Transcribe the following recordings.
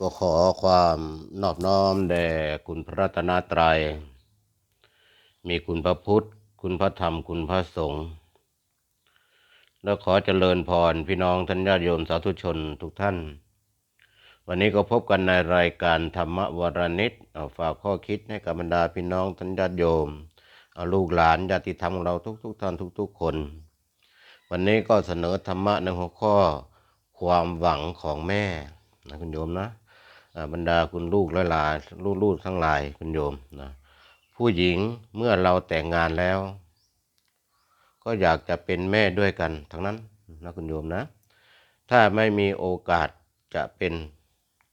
ก็ขอความนอบน้อมแด่คุณพระรัตนตรัย มีคุณพระพุทธ คุณพระธรรม คุณพระสงฆ์ แล้วขอเจริญพรพี่น้องท่านญาติโยมสาธุชนทุกท่าน วันนี้ก็พบกันในรายการธรรมวรนิตฝากข้อคิดให้กับบรรดาพี่น้องท่านญาติโยม ลูกหลานญาติธรรมของเราทุกๆท่านทุก ๆ คน วันนี้ก็เสนอธรรมะในหัวข้อความหวังของแม่นะคุณโยมนะ บรรดาคุณลูกและหลานลูกทั้งหลายคุณโยมนะผู้หญิงเมื่อเราแต่งงานแล้ว ก็อยากจะเป็นแม่ด้วยกันทั้งนั้นนะคุณโยมนะ ถ้าไม่มีโอกาสจะเป็น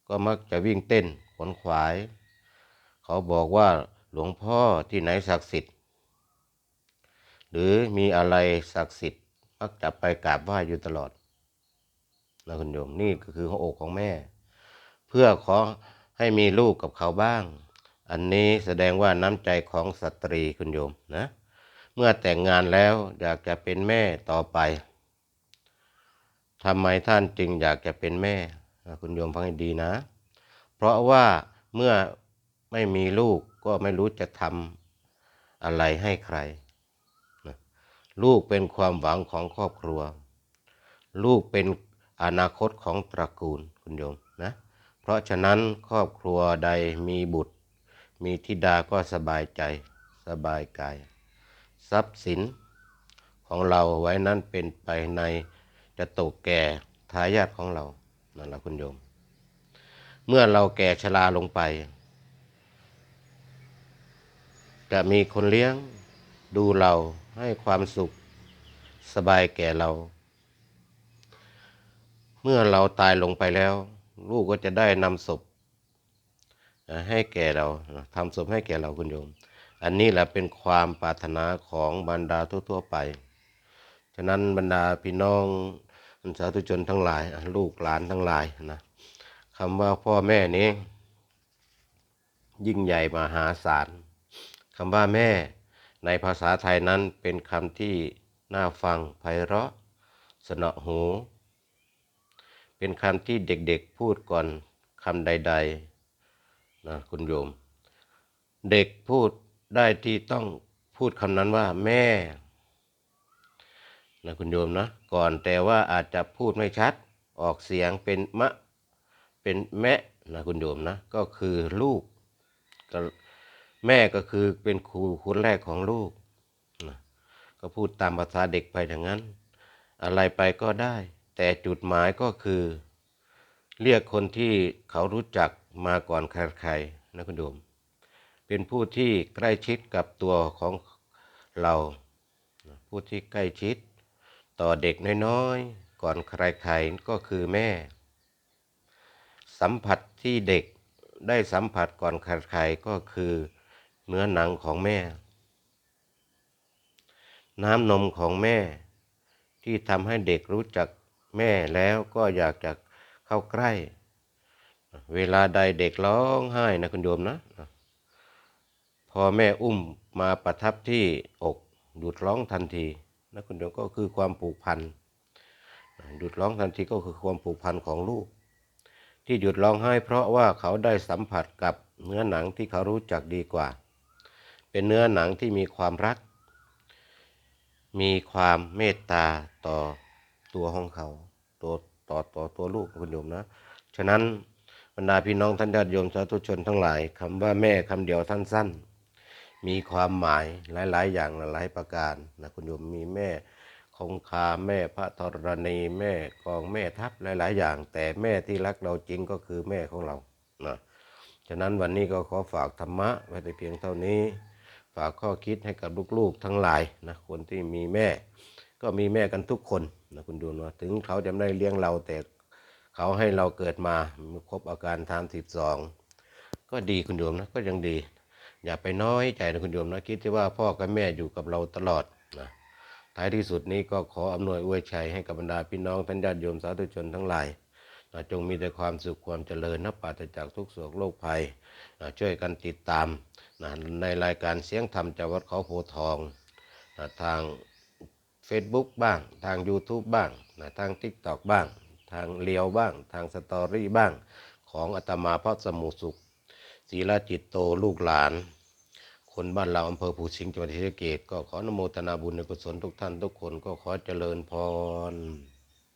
ก็มักจะวิ่งเต้นขวนขวาย เขาบอกว่าหลวงพ่อที่ไหนศักดิ์สิทธิ์ หรือมีอะไรศักดิ์สิทธิ์มักจะไปกราบไหว้อยู่ตลอดนะคุณโยมนี่ก็คือหัวอกของแม่ เพื่อขอให้มีลูกกับเขาบ้าง อันนี้แสดงว่าน้ำใจของสตรีคุณโยมนะ เมื่อแต่งงานแล้วอยากจะเป็นแม่ต่อไปทำไมท่านจึงอยากจะเป็นแม่ คุณโยมฟังให้ดีนะ เพราะว่าเมื่อไม่มีลูกก็ไม่รู้จะทำอะไรให้ใคร ลูกเป็นความหวังของครอบครัว ลูกเป็นอนาคตของตระกูลคุณโยม เพราะฉะนั้นครอบครัวใดมีบุตร มีธิดาก็สบายใจสบายกาย ทรัพย์สินของเราไว้นั้นเป็นไปในจะตกแก่ทายาทของเรานั่นแหละคุณโยม เมื่อเราแก่ชราลงไป จะมีคนเลี้ยงดูเราให้ความสุขสบายแก่เรา เมื่อเราตายลงไปแล้ว ลูกก็จะได้นำศพให้แก่เราทำศพให้แก่เราคุณโยม อันนี้แหละเป็นความปรารถนาของบรรดาทั่วๆไป ฉะนั้นบรรดาพี่น้องสาธุชนทั้งหลาย ลูกหลานทั้งหลายนะคำว่าพ่อแม่นี้ ยิ่งใหญ่มหาศาลคำว่าแม่ในภาษาไทยนั้นเป็นคำที่น่าฟังไพเราะ สนอหู เป็นคำที่เด็กๆพูดก่อนคำใดๆนะคุณโยม เด็กพูดได้ที่ต้องพูดคำนั้นว่าแม่นะคุณโยมนะก่อนแต่ว่าอาจจะพูดไม่ชัด ออกเสียงเป็นมะเป็นแม่นะคุณโยมนะก็คือลูกแม่ก็คือเป็นครูคนแรกของลูกนะก็พูดตามภาษาเด็กไปอย่างนั้น อะไรไปก็ได้ แต่จุดหมายก็คือ เรียกคนที่เขารู้จักมาก่อนใครๆนะคุณโยมเป็นผู้ที่ใกล้ชิดกับตัวของเรา ผู้ที่ใกล้ชิด ต่อเด็กน้อยๆก่อนใครๆก็คือแม่ สัมผัสที่เด็กได้สัมผัสก่อนใครๆก็คือเนื้อหนังของแม่ น้ำนมของแม่ ที่ทำให้เด็กรู้จัก แม่แล้วก็อยากจะเข้าใกล้ เวลาใดเด็กร้องไห้นะคุณโยมนะ พอแม่อุ้มมาประทับที่อกหยุดร้องทันทีนะคุณโยมก็คือความผูกพันหยุดร้องทันทีก็คือความผูกพันของลูก ที่หยุดร้องไห้ เพราะว่าเขาได้สัมผัสกับเนื้อหนังที่เขารู้จักดีกว่า เป็นเนื้อหนังที่มีความรัก มีความเมตตาต่อ ตัวของเขา ตัวต่อต่อตัวลูกคุณโยมนะ ฉะนั้นบรรดาพี่น้องท่านญาติโยมสาธุชนทั้งหลายคำว่าแม่คำเดียวสั้นๆ มีความหมายหลาย ๆ อย่างหลายประการนะคุณโยมมีแม่คงคาแม่พระธรณีแม่กองแม่ทัพหลาย ๆ อย่าง แต่แม่ที่รักเราจริงก็คือแม่ของเรานะฉะนั้นวันนี้ก็ขอฝากธรรมะไว้แต่เพียงเท่านี้ ฝากข้อคิดให้กับลูกๆทั้งหลายนะคนที่มีแม่ ก็มีแม่กันทุกคน นะคุณดูนะถึงเขาจะไม่ได้เลี้ยงเราแต่เขาให้เราเกิดมาครบอาการทานสิบสองก็ดีคุณโยมนะก็ยังดี อย่าไปน้อยใจนะคุณโยมนะคิดที่ว่าพ่อกับแม่อยู่กับเราตลอดนะท้ายที่สุดนี้ก็ขออำนวยอวยชัยให้กับบรรดาพี่น้องท่านญาติโยมสาธุชนทั้งหลายนะจงมีแต่ความสุขความเจริญนับปราศจากทุกโศกโรคภัยนะช่วยกันติดตามนะในรายการเสียงธรรมจากวัดเขาโพทองนะทาง Facebook บ้าง ทาง YouTube บ้างนะทาง TikTok บ้าง ทางเลียวบ้าง ทางสตอรี่บ้าง ของอาตมาพระสมุสุขศีลาจิตโตลูกหลาน คนบ้านเราอำเภอภูสิงห์จังหวัดศรีสะเกดก็ขออนุโมทนาบุญในกุศลทุกท่านทุกคนก็ขอเจริญพร